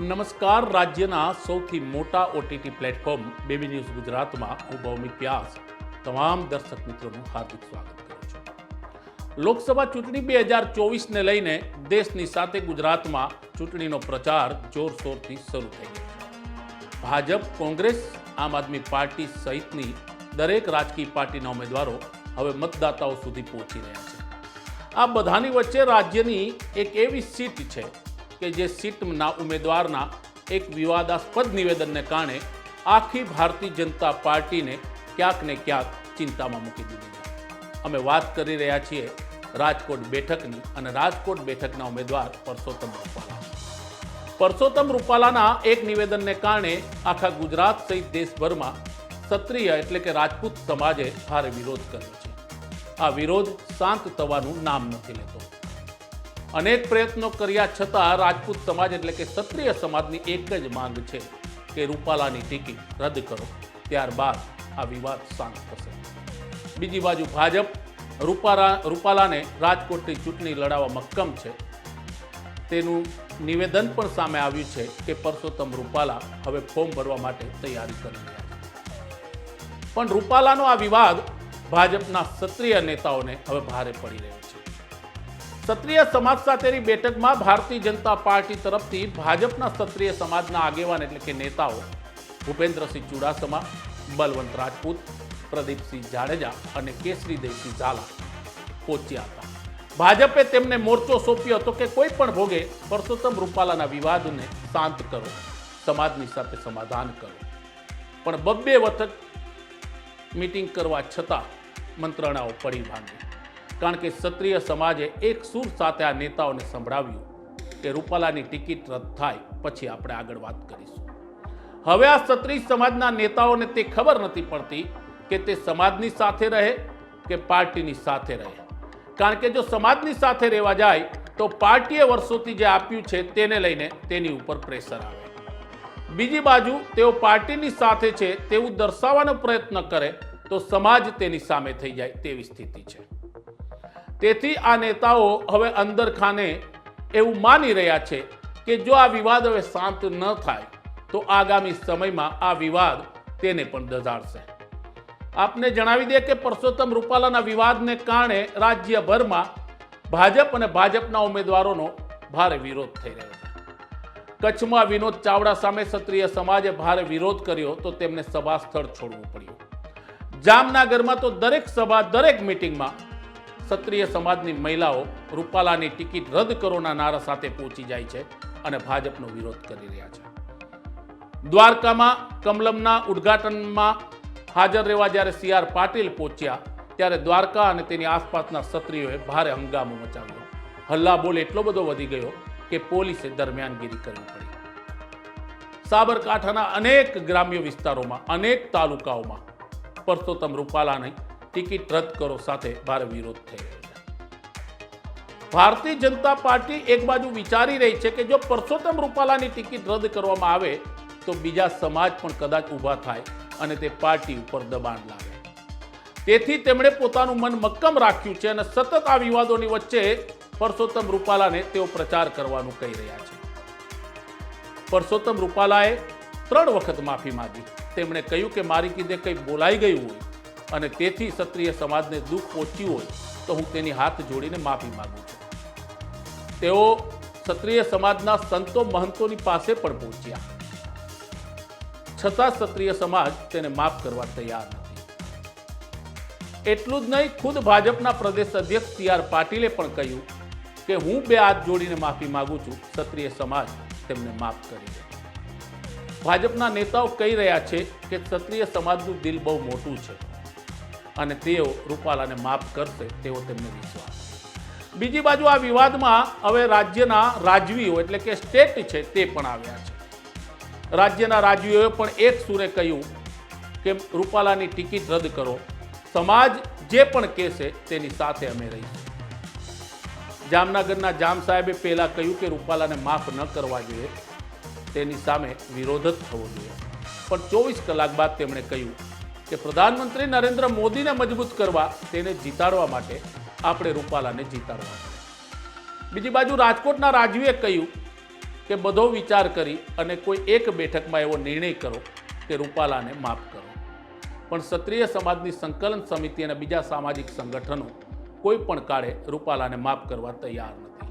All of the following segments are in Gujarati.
નમસ્કાર. રાજ્યના સૌથી મોટા ઓટીટી પ્લેટફોર્મ બેબી ન્યૂઝ ગુજરાતમાં હું ભૌમિક વ્યાસ. તમામ દર્શક મિત્રોનું હાર્દિક સ્વાગત કરું છું. લોકસભા ચૂંટણી બે હજાર ચોવીસને લઈને દેશની સાથે ગુજરાતમાં ચૂંટણીનો પ્રચાર જોરશોરથી શરૂ થઈ ગયો ભાજપ, કોંગ્રેસ, આમ આદમી પાર્ટી સહિતની દરેક રાજકીય પાર્ટીના ઉમેદવારો હવે મતદાતાઓ સુધી પહોંચી રહ્યા છે. આ બધાની વચ્ચે રાજ્યની એક એવી સીટ છે કે જે સીટના ઉમેદવારના એક વિવાદાસ્પદ નિવેદનને કારણે આખી ભારતીય જનતા પાર્ટીને ક્યાંક ને ક્યાંક ચિંતામાં મૂકી દીધી છે. અમે વાત કરી રહ્યા છીએ રાજકોટ બેઠકની અને રાજકોટ બેઠકના ઉમેદવાર પરસોત્તમ રૂપાલા. પરસોત્તમ રૂપાલાના એક નિવેદનને કારણે આખા ગુજરાત સહિત દેશભરમાં ક્ષત્રિય એટલે કે રાજપૂત સમાજે ભારે વિરોધ કર્યો છે. આ વિરોધ શાંત થવાનું નામ નથી લેતો. અનેક પ્રયત્નો કર્યા છતાં રાજપૂત સમાજ એટલે કે ક્ષત્રિય સમાજની એક જ માંગ છે કે રૂપાલાની ટિકિટ રદ કરો. ત્યારબાદ આ વિવાદ શાંત થશે. બીજી બાજુ ભાજપ રૂપાલા રૂપાલાને રાજકોટની ચૂંટણી લડાવવા મક્કમ છે. તેનું નિવેદન પણ સામે આવ્યું છે કે પરસોત્તમ રૂપાલા હવે ફોર્મ ભરવા માટે તૈયારી કરી રહ્યા છે. પણ રૂપાલાનો આ વિવાદ ભાજપના ક્ષત્રિય નેતાઓને હવે ભારે પડી રહ્યો છે. ક્ષત્રિય સમાજ સાથેની બેઠકમાં ભારતીય જનતા પાર્ટી તરફથી ભાજપના ક્ષત્રિય સમાજના આગેવાન એટલે કે નેતાઓ ભૂપેન્દ્રસિંહ ચુડાસમા, બલવંત રાજપૂત, પ્રદીપસિંહ જાડેજા અને કેસરી દેવસિંહ ઝાલા પહોંચ્યા હતા. ભાજપે તેમને મોરચો સોંપ્યો હતો કે કોઈ પણ ભોગે પરસોત્તમ રૂપાલાના વિવાદને શાંત કરો, સમાજની સાથે સમાધાન કરો. પણ બબ્બે વખત મીટિંગ કરવા છતાં મંત્રણાઓ પડી ભાંગી. કારણ કે ક્ષત્રિય સમાજે એક સૂર સાથે આ નેતાઓને સંભળાવ્યું કે રૂપાલાની ટિકિટ રદ થાય, પછી આપણે આગળ વાત કરીશું. હવે આ ક્ષત્રિય સમાજના નેતાઓને તે ખબર નથી પડતી કે તે સમાજની સાથે રહે કે પાર્ટીની સાથે રહે. કારણ કે જો સમાજની સાથે રહેવા જાય, તો પાર્ટીએ વર્ષોથી જે આપ્યું છે તેને લઈને તેની ઉપર પ્રેશર આવે. બીજી બાજુ, તેઓ પાર્ટીની સાથે છે તેવું દર્શાવવાનો પ્રયત્ન કરે, તો સમાજ તેની સામે થઈ જાય તેવી સ્થિતિ છે. તેથી આ નેતાઓ હવે અંદર ખાને એવું માની રહ્યા છે કે જો આ વિવાદ હવે શાંત ન થાય, તો આગામી સમયમાં આ વિવાદ તેને પણ દઝાડશે. આપને જણાવી દે કે પરસોત્તમ રૂપાલાના વિવાદને કારણે રાજ્યભરમાં ભાજપ અને ભાજપના ઉમેદવારોનો ભારે વિરોધ થઈ રહ્યો છે. કચ્છમાં વિનોદ ચાવડા સામે ક્ષત્રિય સમાજે ભારે વિરોધ કર્યો તો તેમને સભા સ્થળ છોડવું પડ્યું. જામનગરમાં તો દરેક સભા દરેક મિટિંગમાં ક્ષત્રિય સમાજની મહિલાઓ રૂપાલાની ટિકિટ રદ કરોના નારા સાથે પહોંચી જાય છે અને ભાજપનો વિરોધ કરી રહ્યા છે. દ્વારકામાં કમલમના ઉદ્ઘાટનમાં હાજર રહેવા જ્યારે સી આર પાટીલ પહોંચ્યા, ત્યારે દ્વારકા અને તેની આસપાસના ક્ષત્રિયોએ ભારે હંગામો મચાવ્યો. હલ્લા બોલ એટલો બધો વધી ગયો કે પોલીસે દરમિયાનગીરી કરવી પડી. સાબરકાંઠાના અનેક ગ્રામ્ય વિસ્તારોમાં, અનેક તાલુકાઓમાં પરસોત્તમ રૂપાલાની ટિકિટ રદ કરો સાથે ભારે વિરોધ થઈ રહ્યો છે. ભારતીય જનતા પાર્ટી એક બાજુ વિચારી રહી છે કે જો પરસોત્તમ રૂપાલાની ટિકિટ રદ કરવામાં આવે, તો બીજા સમાજ પણ કદાચ ઊભા થાય અને તે પાર્ટી ઉપર દબાણ લાવે તેથી તેમણે પોતાનું મન મક્કમ રાખ્યું છે અને સતત આ વિવાદોની વચ્ચે પરસોત્તમ રૂપાલાને તેઓ પ્રચાર કરવાનું કહી રહ્યા છે. પરસોત્તમ રૂપાલાએ ત્રણ વખત માફી માંગી. તેમણે કહ્યું કે મારી કીધે કંઈ બોલાઈ ગયું હોય અને તેથી ક્ષત્રિય સમાજને દુઃખ પહોંચ્યું હોય તો હું તેની હાથ જોડીને માફી માગું છું. તેઓ ક્ષત્રિય સમાજના સંતો મહંતોની પાસે પણ પહોંચ્યા. છતાં ક્ષત્રિય સમાજ તેને માફ કરવા તૈયાર નથી. એટલું જ નહીં, ખુદ ભાજપના પ્રદેશ અધ્યક્ષ સી આર પાટીલે પણ કહ્યું કે હું બે હાથ જોડીને માફી માંગુ છું, ક્ષત્રિય સમાજ તેમને માફ કરી દે. ભાજપના નેતાઓ કહી રહ્યા છે કે ક્ષત્રિય સમાજનું દિલ બહુ મોટું છે. અને તેઓ રૂપાલાને માફ કરશે તેવો તેમને વિશ્વાસ બીજી બાજુ આ વિવાદમાં હવે રાજ્યના રાજવીઓ એટલે કે સ્ટેટ છે તે પણ આવ્યા છે. રાજ્યના રાજવીઓએ પણ એક સુરે કહ્યું કે રૂપાલાની ટિકિટ રદ કરો. સમાજ જે પણ કહેશે તેની સાથે અમે રહીશું. જામનગરના જામ સાહેબે પહેલાં કહ્યું કે રૂપાલાને માફ ન કરવા જોઈએ. તેની સામે વિરોધ જ થવો જોઈએ. પણ ચોવીસ કલાક બાદ તેમણે કહ્યું કે પ્રધાનમંત્રી નરેન્દ્ર મોદીને મજબૂત કરવા તેને જીતાડવા માટે આપણે રૂપાલાને જીતાડવા બીજી બાજુ રાજકોટના રાજવીએ કહ્યું કે બધો વિચાર કરી અને કોઈ એક બેઠકમાં એવો નિર્ણય કરો કે રૂપાલાને માફ કરો. પણ ક્ષત્રિય સમાજની સંકલન સમિતિ અને બીજા સામાજિક સંગઠનો કોઈ પણ કાળે રૂપાલાને માફ કરવા તૈયાર નથી.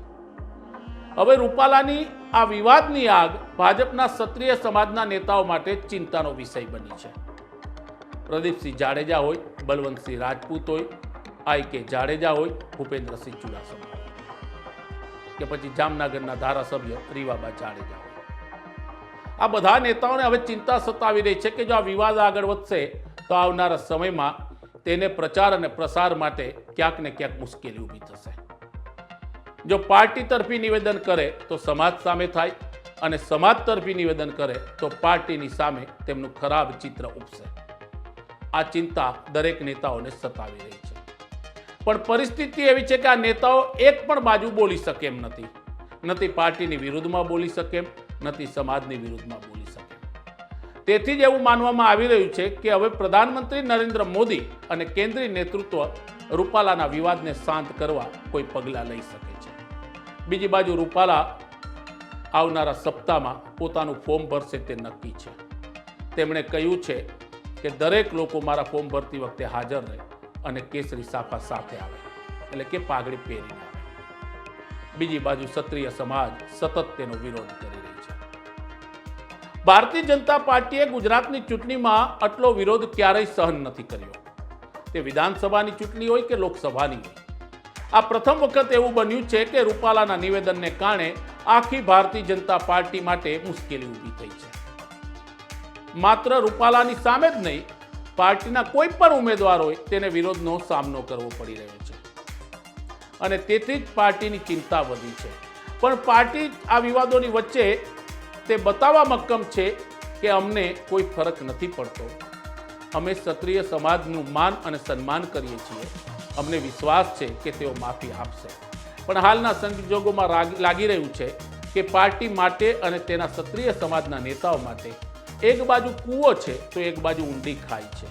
હવે રૂપાલાની આ વિવાદની આગ ભાજપના ક્ષત્રિય સમાજના નેતાઓ માટે ચિંતાનો વિષય બની છે. પ્રદીપસિંહ જાડેજા હોય, બલવંતસિંહ રાજપૂત હોય, આઈ જાડેજા હોય, ભૂપેન્દ્રસિંહ ચુડાસમા કે પછી જામનગરના ધારાસભ્ય રીવાબા જાડેજા હોય. આ બધા નેતાઓને હવે ચિંતા સતાવી રહી છે કે જો આ વિવાદ આગળ વધશે, તો આવનારા સમયમાં તેને પ્રચાર અને પ્રસાર માટે ક્યાંક ને ક્યાંક મુશ્કેલી ઊભી થશે. જો પાર્ટી તરફી નિવેદન કરે, તો સમાજ સામે થાય અને સમાજ તરફી નિવેદન કરે, તો પાર્ટીની સામે તેમનું ખરાબ ચિત્ર ઉપસે. આ ચિંતા દરેક નેતાઓને સતાવી રહી છે. પણ પરિસ્થિતિ એવી છે કે આ નેતાઓ એક પણ બાજુ બોલી શકે એમ નથી. નથી પાર્ટીની વિરુદ્ધમાં બોલી શકે એમ નથી સમાજની વિરુદ્ધમાં બોલી શકે. તેથી જ એવું માનવામાં આવી રહ્યું છે કે હવે પ્રધાનમંત્રી નરેન્દ્ર મોદી અને કેન્દ્રીય નેતૃત્વ રૂપાલાના વિવાદને શાંત કરવા કોઈ પગલાં લઈ શકે છે. બીજી બાજુ રૂપાલા આવનારા સપ્તાહમાં પોતાનું ફોર્મ ભરશે તે નક્કી છે. તેમણે કહ્યું છે કે દરેક લોકો મારા ફોર્મ ભરતી વખતે હાજર રહે અને કેસરી સાફા સાથે આવે, એટલે કે પાઘડી પહેરીને આવે. બીજી બાજુ ક્ષત્રિય સમાજ સતત તેનો વિરોધ કરી રહી છે. ભારતીય જનતા પાર્ટીએ ગુજરાતની ચૂંટણીમાં આટલો વિરોધ ક્યારેય સહન નથી કર્યો. તે વિધાનસભાની ચૂંટણી હોય કે લોકસભાની હોય. આ પ્રથમ વખત એવું બન્યું છે કે રૂપાલાના નિવેદનને કારણે આખી ભારતીય જનતા પાર્ટી માટે મુશ્કેલી ઊભી થઈ છે. માત્ર રૂપાલાની સામે જ નહીં, પાર્ટીના કોઈ પણ ઉમેદવાર હોય તેને વિરોધનો સામનો કરવો પડી રહ્યો છે. અને તેથી જ પાર્ટીની ચિંતા વધી છે. પણ પાર્ટી આ વિવાદોની વચ્ચે તે બતાવવા મક્કમ છે કે અમને કોઈ ફરક નથી પડતો. અમે ક્ષત્રિય સમાજનું માન અને સન્માન કરીએ છીએ. અમને વિશ્વાસ છે કે તેઓ માફી આપશે. પણ હાલના સંજોગોમાં લાગી રહ્યું છે કે પાર્ટી માટે અને તેના ક્ષત્રિય સમાજના નેતાઓ માટે એક બાજુ કૂવો છે તો એક બાજુ ઊંડી ખાઈ છે.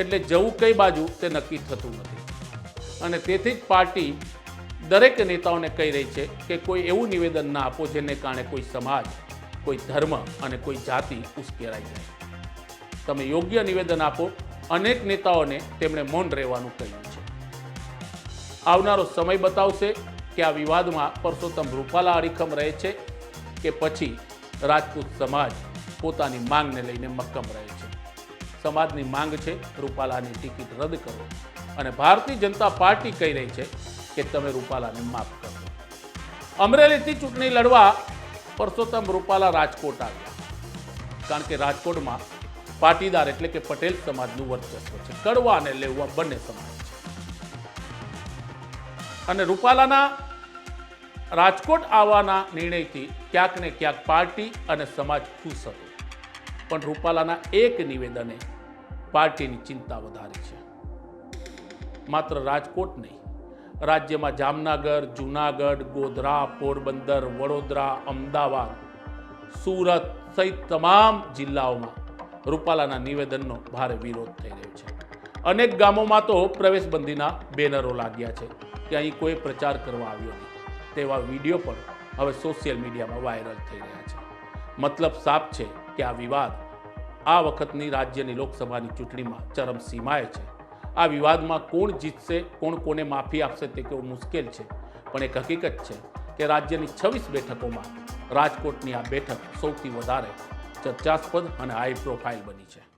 એટલે જવું કઈ બાજુ તે નક્કી થતું નથી. અને તેથી જ પાર્ટી દરેક નેતાઓને કહી રહી છે કે કોઈ એવું નિવેદન ના આપો જેને કારણે કોઈ સમાજ, કોઈ ધર્મ અને કોઈ જાતિ ઉશ્કેરાઈ જાય. તમે યોગ્ય નિવેદન આપો, અનેક નેતાઓને તેમણે મૌન રહેવાનું કહ્યું છે. આવનારો સમય બતાવશે કે આ વિવાદમાં પરસોત્તમ રૂપાલા અડીખમ રહે છે કે પછી રાજપૂત સમાજ પોતાની માંગને લઈને મક્કમ રહે છે. સમાજની માંગ છે, રૂપાલાની ટિકિટ રદ કરો. અને ભારતીય જનતા પાર્ટી કહી રહી છે કે તમે રૂપાલાને માફ કરો. અમરેલીથી ચૂંટણી લડવા પરસોત્તમ રૂપાલા રાજકોટ આવ્યા. કારણ કે રાજકોટમાં પાટીદાર એટલે કે પટેલ સમાજનું વર્ચસ્વ છે. કડવા અને લેવા બંને સમાજ છે. અને રૂપાલાના રાજકોટ આવવાના નિર્ણયથી ક્યાંક ને ક્યાંક પાર્ટી અને સમાજ ખુશ હતો પણ રૂપાલાના એક નિવેદને પાર્ટીની ચિંતા વધારી છે. માત્ર રાજકોટ નહીં, રાજ્યમાં જામનગર, જૂનાગઢ, ગોધરા, પોરબંદર, વડોદરા, અમદાવાદ, સુરત સહિત તમામ જિલ્લાઓમાં રૂપાલાના નિવેદનનો ભારે વિરોધ થઈ રહ્યો છે. અનેક ગામોમાં તો પ્રવેશબંધીના બેનરો લાગ્યા છે કે અહીં કોઈ પ્રચાર કરવા આવ્યો નહીં. તેવા વીડિયો પણ હવે સોશિયલ મીડિયામાં વાયરલ થઈ રહ્યા છે. મતલબ સાફ છે કે આ વિવાદ આ વખતની રાજ્યની લોકસભાની ચૂંટણીમાં ચરમસીમાએ છે. આ વિવાદમાં કોણ જીતશે, કોણ કોને માફી આપશે તે કેવું મુશ્કેલ છે. પણ એક હકીકત છે કે રાજ્યની છવ્વીસ બેઠકોમાં રાજકોટની આ બેઠક સૌથી વધારે ચર્ચાસ્પદ અને હાઈ પ્રોફાઇલ બની છે.